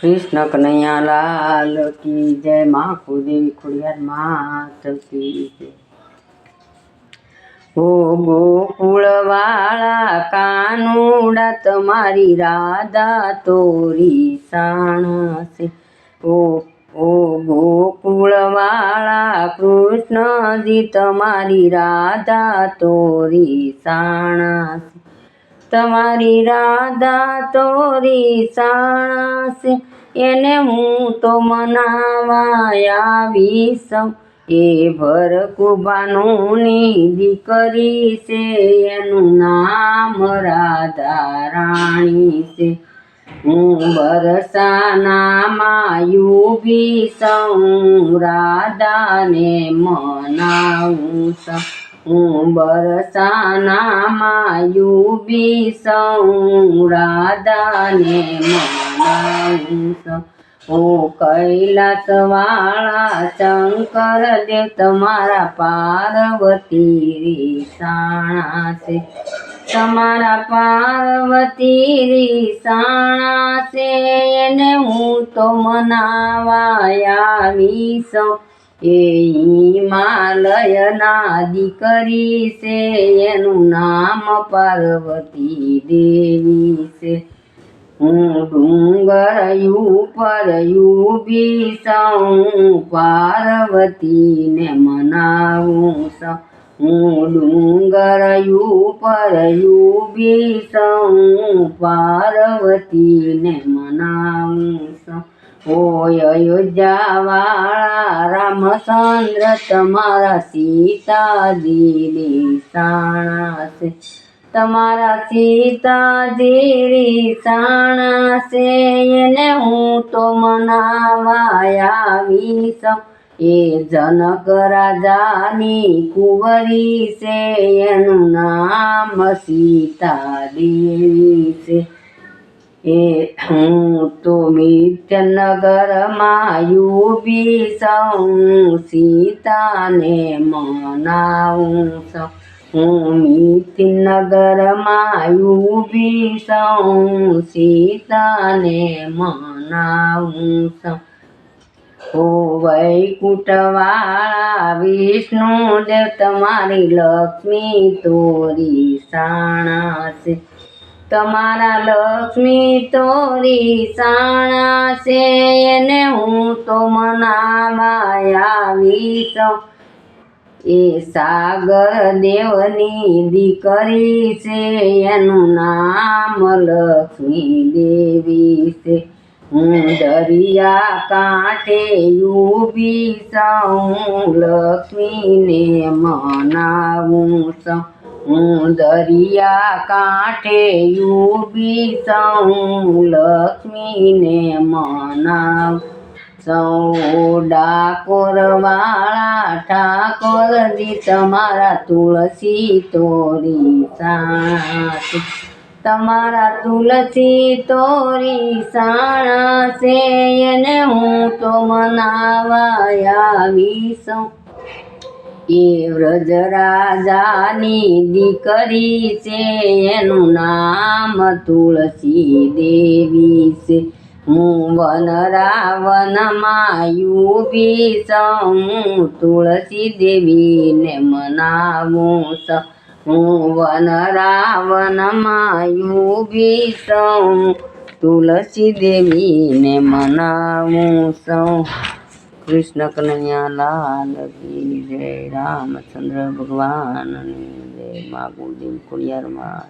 કૃષ્ણ કનૈયા લાલ કી જય, મા કુદેવી ખોડિયાર માત કી જય. ઓ ગોકુળવાળા કાનુડા, તમારી રાધા તોરી સાણસે ઓ ઓ ગોકુળવાળા કૃષ્ણજી, તમારી રાધા તોરી સાણસે તમારી રાધા તોરી સાણસે, એને હું તો મનાવા આવીશ. એ ભર કુબાનુની દીકરી છે, એનું નામ રાધા રાણી છે. હું બરસાના માયુબી સૌ રાધાને મનાવું સૌ હું બરસાના માયુબી સૌ રાધાને મનાવું સૌ ઓ કૈલાસવાળા, શંકર દેવ, તમારા પાર્વતી રીસાણા છે તમારા પાર્વતી રીસાણા છે એને હું તો મનાવા આવી સૌ એ હિમાલયના દીકરી છે, એનું નામ પાર્વતી દેવી છે. હું ડુંગર ઉપર યુબી સૌ પાર્વતીને મનાવું સૌ હું ડુંગર ઉપર યુબી સૌ પાર્વતીને મનાવું સૌ ઓય અયોધ્યાવાળા રામચંદ્ર તમારા સીતાજી સાણા છે તમારા સીતાજી સાણા છે એને હું તો મનાવા આવી એ જનક રાજાની કુંવરી છે, એનું નામ સીતા દેવી છે. એ હું તો મિત્યનગરમાં યુબી સૌ સીતાને મનાવું સૌ. હું મિત્યનગરમાં યુબી સૌ સીતાને મનાવું સૌ. ઓ વૈકુટવાળા વિષ્ણુ દેવ તમારી લક્ષ્મી તોરી સાણા છે તમારા લક્ષ્મી તોરી સાણા છે એને હું તો મનાવા એ સાગર દેવની દીકરી છે, એનું નામ લક્ષ્મી દેવી છે. હું દરિયા કાંઠે ઊભી છું લક્ષ્મીને મનાવું સૌ હું દરિયા કાંઠે યુબી સૌ લક્ષ્મીને મનાવ. સૌ ડાકોર વાળા ઠાકોરજી તમારા તુલસી તોરી સાત તમારા તુલસી તોરી સાણા છે એને હું તો મનાવા આવી સૌ એ વ્રજરાજાની દીકરી છે, એનું નામ તુલસી દેવી છે. હું વનરાવનમાં યુબી છું તુલસી દેવીને મનાવું સૌ. હું વનરાવનમાં યુબી છું તુલસી દેવીને મનાવું સૌ. કૃષ્ણ કનૈયા લાલ કી જય રામચંદ્ર ભગવાન જય મા ગુરુદેવ ખોડિયારમાં